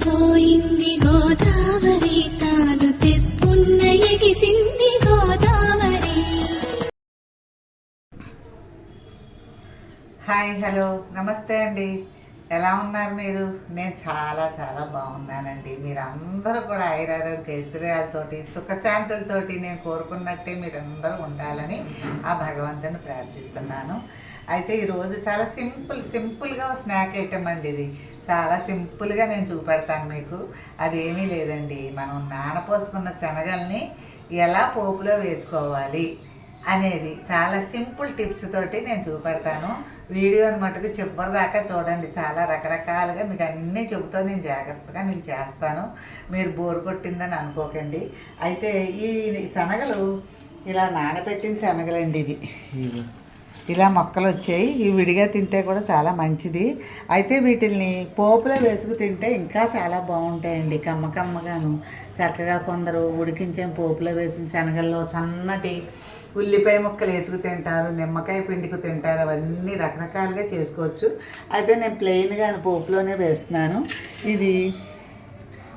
పొంగిపోయింది గోదావరి తాను తెప్పున్న ఎగిసింది గోదావరి హాయ్ హలో. నమస్తే అండి. ఎలా ఉన్నారు మీరు? నేను చాలా చాలా బాగున్నానండి. మీరు అందరూ కూడా ఐరారోగ్య ఐశ్వర్యాలతోటి సుఖశాంతులతోటి నేను కోరుకున్నట్టే మీరందరూ ఉండాలని ఆ భగవంతుని ప్రార్థిస్తున్నాను. అయితే ఈరోజు చాలా సింపుల్ సింపుల్గా స్నాక్ ఐటమ్ అండి ఇది. చాలా సింపుల్గా నేను చూపెడతాను మీకు. అదేమీ లేదండి. మనం నానపోసుకున్న శనగల్ని ఎలా పోపులో వేసుకోవాలి? అనేది చాలా సింపుల్ టిప్స్ తోటి నేను చూపెడతాను. వీడియోని మటుకు చివరి దాకా చూడండి. చాలా రకరకాలుగా మీకు అన్నీ చెబుతూ నేను జాగ్రత్తగా మీకు చేస్తాను. మీరు బోర్ కొట్టిందని అనుకోకండి. అయితే ఈ శనగలు ఇలా నానబెట్టిన శనగలండి ఇవి. ఇవి. ఇలా మొక్కలు వచ్చాయి. ఇవి విడిగా తింటే కూడా చాలా మంచిది. అయితే వీటిల్ని పోపులో వేసుకు తింటే ఇంకా చాలా బాగుంటాయండి. కమ్మ కమ్మగాను. చక్కగా కొందరు ఉడికించే పోపులో వేసిన శనగల్లో సన్నటి ఉల్లిపాయ ముక్కలు వేసుకు తింటారు నిమ్మకాయ పిండికి తింటారు అవన్నీ రకరకాలుగా చేసుకోవచ్చు. అయితే నేను ప్లెయిన్గా పోపులోనే వేస్తున్నాను. ఇది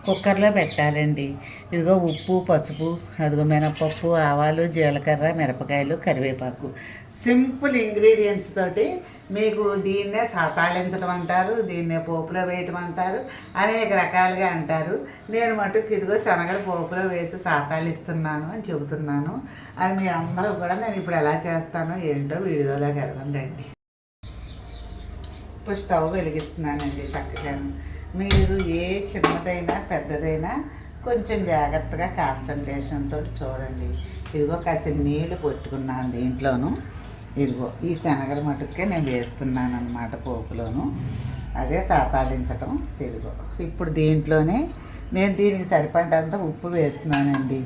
కుక్కర్లో పెట్టాలండి. ఇదిగో ఉప్పు పసుపు అదిగో మినపప్పు ఆవాలు జీలకర్ర మిరపకాయలు కరివేపాకు. సింపుల్ ఇంగ్రీడియంట్స్ తోటి మీకు దీన్నే సతాళించడం అంటారు దీన్నే పోపులో వేయటం అంటారు అనేక రకాలుగా అంటారు. నేను మటుకు ఇదిగో శనగలు పోపులో వేసి సాతాళిస్తున్నాను అని చెబుతున్నాను. అది మీ అందరూ కూడా నేను ఇప్పుడు ఎలా చేస్తానో ఏంటో వీడియోలో కడదండి ఇప్పుడు స్టవ్ వెలిగిస్తున్నానండి చక్కగా మీరు ఏ చిన్నదైనా పెద్దదైనా కొంచెం జాగ్రత్తగా కాన్సన్ట్రేషన్తో చూడండి. ఇదిగో కాసి నీళ్ళు పొట్టుకున్నాను దీంట్లోను. ఇదిగో ఈ శనగల మటుకే నేను వేస్తున్నాను అనమాట పోపులోను. అదే సాతాళించటం ఇదిగో ఇప్పుడు దీంట్లోనే నేను దీనికి సరిపడంత ఉప్పు వేస్తున్నానండి.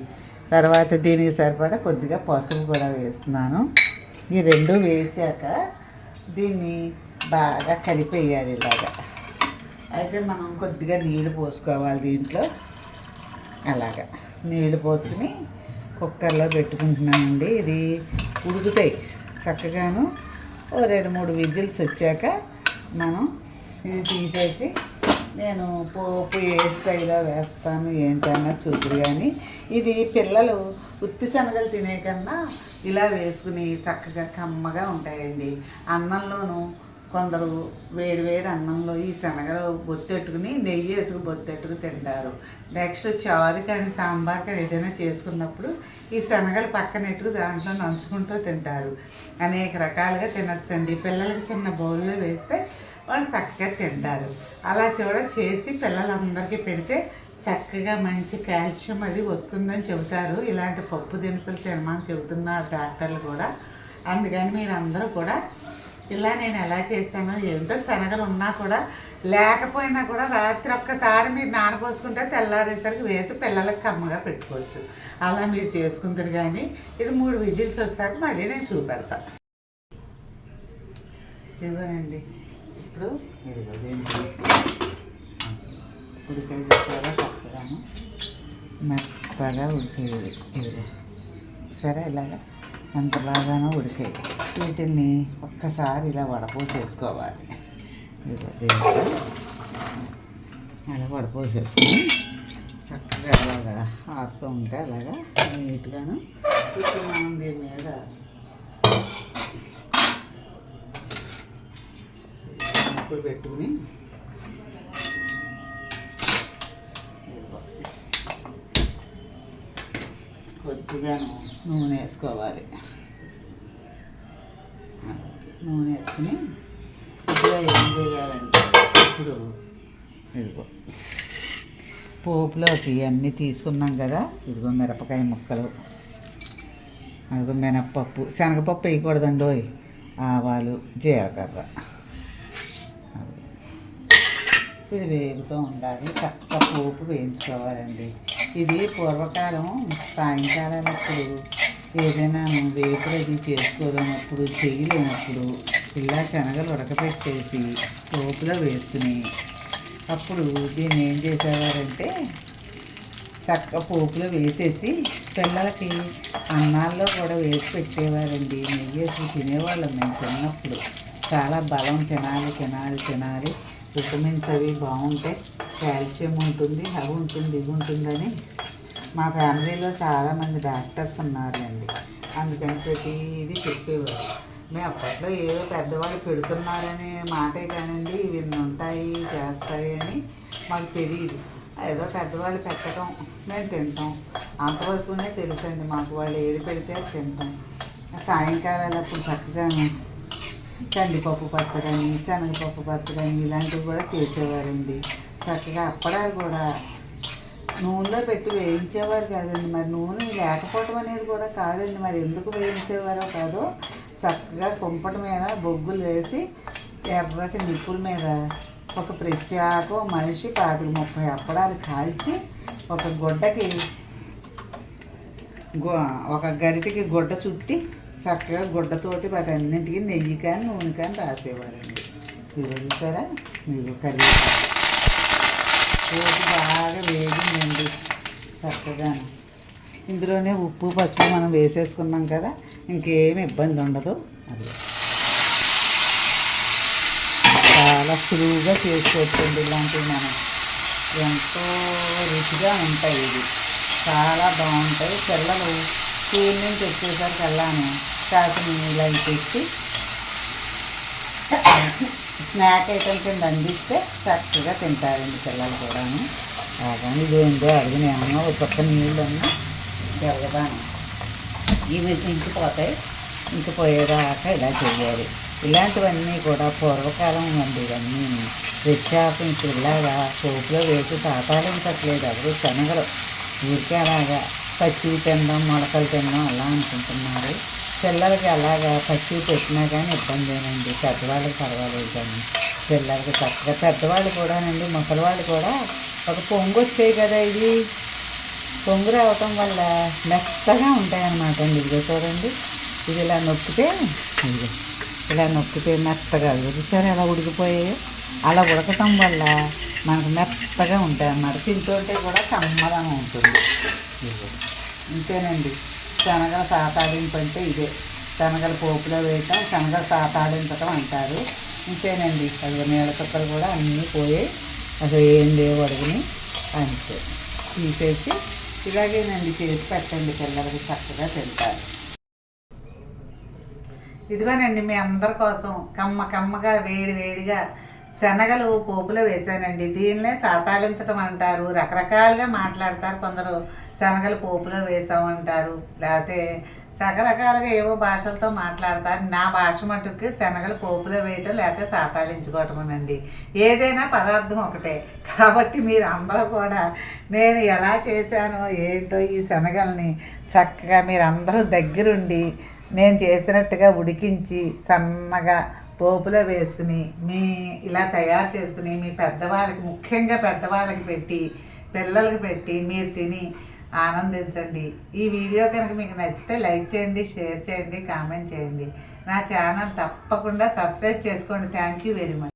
తర్వాత దీనికి సరిపడా కొద్దిగా పసుపు కూడా వేస్తున్నాను. ఈ రెండు వేసాక దీన్ని బాగా కలిపేయాలి ఇలాగా. అయితే మనం కొద్దిగా నీళ్ళు పోసుకోవాలి దీంట్లో. అలాగా. నీళ్ళు పోసుకుని కుక్కర్లో పెట్టుకుంటున్నామండి ఇది ఉడుకుతాయి చక్కగాను. ఓ రెండు మూడు విజిల్స్ వచ్చాక మనం ఇది తీసేసి నేను పోపు ఏ స్టైల్లో వేస్తాను ఏంటన్నా చూద్దరు కానీ ఇది పిల్లలు ఉత్తి శనగలు తినే కన్నా ఇలా వేసుకుని చక్కగా కమ్మగా ఉంటాయండి. అన్నంలోనూ కొందరు వేడి వేడి అన్నంలో ఈ శనగలు బొత్తెట్టుకుని నెయ్యి వేసుకు బొత్తెట్టుకు తింటారు. నెక్స్ట్ చారు కానీ సాంబార్ కానీ ఏదైనా చేసుకున్నప్పుడు ఈ శనగలు పక్కనెట్టుకు దాంట్లో నంచుకుంటూ తింటారు. అనేక రకాలుగా తినచ్చండి. పిల్లలకి చిన్న బౌల్లో వేస్తే వాళ్ళు చక్కగా తింటారు. అలా చూడ చేసి పిల్లలందరికీ పెడితే చక్కగా మంచి కాల్షియం అది వస్తుందని చెబుతారు. ఇలాంటి పప్పు దినుసులు తినమని చెబుతున్నారు డాక్టర్లు కూడా. అందుకని మీరు అందరూ కూడా ఇలా నేను ఎలా చేశానో ఏంటో శనగలు ఉన్నా కూడా లేకపోయినా కూడా రాత్రి ఒక్కసారి మీరు నానపోసుకుంటే తెల్లారేసరికి వేసి పిల్లలకు కమ్మగా పెట్టుకోవచ్చు. అలా మీరు చేసుకుంటారు కానీ ఇది మూడు విజిల్స్ వచ్చాక మళ్ళీ నేను చూపెడతా. ఇదిగోనండి. ఇప్పుడు ఇదిగో ఉడికాయ చూసారా చక్కగాను మెత్తగా ఉడికేది ఇదిగో. సరే ఇలాగా ఎంత బాగానో ఉడికేది వీటిని ఒక్కసారి ఇలా వడపోసేసుకోవాలి. దీంట్లో అలా వడపోసేసుకొని చక్కగా అలాగా ఆకుతూ ఉంటే అలాగా నీట్గాను ఇప్పుడు మనం దీని మీద. ఇప్పుడు పెట్టుకుని కొద్దిగాను నూనె వేసుకోవాలి. నూనె వేసుకుని ఇదిగా ఏం చేయాలంటే ఇప్పుడు ఇదిగో పోపులోకి అన్నీ తీసుకున్నాం కదా ఇదిగో మిరపకాయ ముక్కలు అదిగో మినప్పప్పు శనగపప్పు వేయకూడదండి ఓయ్ ఆవాలు జీలకర్ర. ఇది వేగుతూ ఉండాలి చక్క పోపు వేయించుకోవాలండి. ఇది పూర్వకాలం సాయంకాలం ఇప్పుడు ఏదైనా వేపుడు అది చేసుకోలేనప్పుడు చేయలేనప్పుడు ఇలా శనగలు ఉడకపెట్టేసి పోపులో వేసుకుని అప్పుడు దీన్ని ఏం చేసేవారంటే చక్క పోపులో వేసేసి పిల్లలకి అన్నాల్లో కూడా వేసి పెట్టేవారండి. నెయ్యి వేసి తినేవాళ్ళం మేము చిన్నప్పుడు. చాలా బలం తినాలి తినాలి తినాలి. విటమిన్స్ అవి బాగుంటాయి కాల్షియం ఉంటుంది అవి ఉంటుంది ఇవి ఉంటుందని మా ఫ్యామిలీలో చాలామంది డాక్టర్స్ ఉన్నారండి అందుకని ప్రతిదీ చెప్పేవారు. మేము అప్పట్లో ఏదో పెద్దవాళ్ళు పెడుతున్నారనే మాటే కానండి ఇవన్నీ ఉంటాయి చేస్తాయి అని మాకు తెలియదు ఏదో పెద్దవాళ్ళు పెట్టడం మేము తింటాం. అంతవరకునే తెలుసండి మాకు వాళ్ళు ఏది పెడితే అది తింటాం. సాయంకాలాలు అప్పుడు చక్కగాను కందిపప్పు పచ్చడని శనగపప్పు పచ్చడని ఇలాంటివి కూడా చేసేవారండి. చక్కగా అప్పడాలు కూడా నూనెలో పెట్టి వేయించేవారు కాదండి. మరి నూనె లేకపోవటం అనేది కూడా కాదండి. మరి ఎందుకు వేయించేవారో కాదో చక్కగా కుంపట మీద బొగ్గులు వేసి ఎర్రటి నిప్పుల మీద ఒక ప్రత్యేక మనిషి పాతిక ముప్పై అప్పడాలు కాల్చి ఒక గుడ్డకి ఒక గరిటకి గుడ్డ చుట్టి చక్కగా గుడ్డతోటి వాటి అన్నింటికి నెయ్యి కానీ నూనె కానీ రాసేవారండి. ఇది చూసారా? మీరు కర్రీ పోపు బాగా వేగిందండి. చక్కగా ఇందులోనే ఉప్పు పసుపు మనం వేసేసుకున్నాం కదా ఇంకేమి ఇబ్బంది ఉండదు. అది. చాలా సులువుగా చేసుకోవచ్చండి ఇలాంటివి మనం. ఎంతో రుచిగా ఉంటాయి ఇది చాలా బాగుంటాయి. పిల్లలు స్కూల్ నుంచి వచ్చేసరికి వెళ్ళాను కాసిన ఇలా అవి స్నాక్ ఐటమ్ కింద అందిస్తే చక్కగా తింటారండి పిల్లలు కూడాను. కానీ ఇదేంటో అడిగినేమో ఒక పక్క నీళ్ళు అన్నా జరగదాను ఇవి ఇంకిపోతాయి ఇంకిపోయేదాకా ఇలా చేయాలి. ఇలాంటివన్నీ కూడా పూర్వకాలం అండి ఇవన్నీ వ్యత్యాసం ఇంక ఇలాగా పోపులో వేసి తాతాలించట్లేదు ఎవరు శనగలు. ఊరికే అలాగా పచ్చివి తినడం మొలకలు తినడం అలా అనుకుంటున్నారు. పిల్లలకి అలాగా పచ్చివి పెట్టినా కానీ ఇబ్బందేనండి. పెద్దవాళ్ళకి పర్వాలేదు కానీ పిల్లలకి చక్కగా పెద్దవాళ్ళు కూడానండి ముసలివాళ్ళు కూడా ఒక పొంగు వచ్చాయి కదా ఇది పొంగు రావటం వల్ల మెత్తగా ఉంటాయన్నమాట అండి. ఇదిగో చూడండి. ఇది ఇలా నొక్కితే ఇదిగో ఇలా నొక్కితే మెత్తగా చూసారు ఎలా ఉడికిపోయాయో? అలా ఉడకటం వల్ల మనకు మెత్తగా ఉంటాయి అన్నమాట తింటుంటే కూడా కమ్మదనం ఉంటుంది. ఇంతేనండి. శనగల సాతాడింపు అంటే ఇదే. శనగల పోపులో వేయటం శనగల సాతాడించటం అంటారు. ఇంతేనండి. అది నీళ్ళ చుక్కలు కూడా అన్నీ పోయి అసలు ఏం లేవు అడుగుని అంతే. తీసేసి ఇలాగేనండి చేసి పెట్టండి పిల్లలకి చక్కగా తింటారు. ఇదిగోనండి మీ అందరి కోసం కమ్మ కమ్మగా వేడి వేడిగా శనగలు పోపులో వేసానండి దీనినే సాతాళించడం అంటారు. రకరకాలుగా మాట్లాడతారు కొందరు. శనగలు పోపులో వేసామంటారు లేకపోతే రకరకాలుగా ఏవో భాషలతో మాట్లాడతారు. నా భాష మటుకు శనగలు పోపులో వేయటం లేకపోతే సాతాళించుకోవటం అండి ఏదైనా పదార్థం ఒకటే. కాబట్టి మీరు అందరూ కూడా నేను ఎలా చేశానో ఏంటో ఈ శనగల్ని చక్కగా మీరు అందరూ దగ్గరుండి నేను చేసినట్టుగా ఉడికించి సన్నగా పోపులో వేసుకుని మీ ఇలా తయారు చేసుకుని మీ పెద్దవాళ్ళకి ముఖ్యంగా పెద్దవాళ్ళకి పెట్టి పిల్లలకి పెట్టి మీరు తిని ఆనందించండి. ఈ వీడియో కనుక మీకు నచ్చితే లైక్ చేయండి షేర్ చేయండి కామెంట్ చేయండి. నా ఛానల్ తప్పకుండా సబ్స్క్రైబ్ చేసుకోండి. Thank you very much.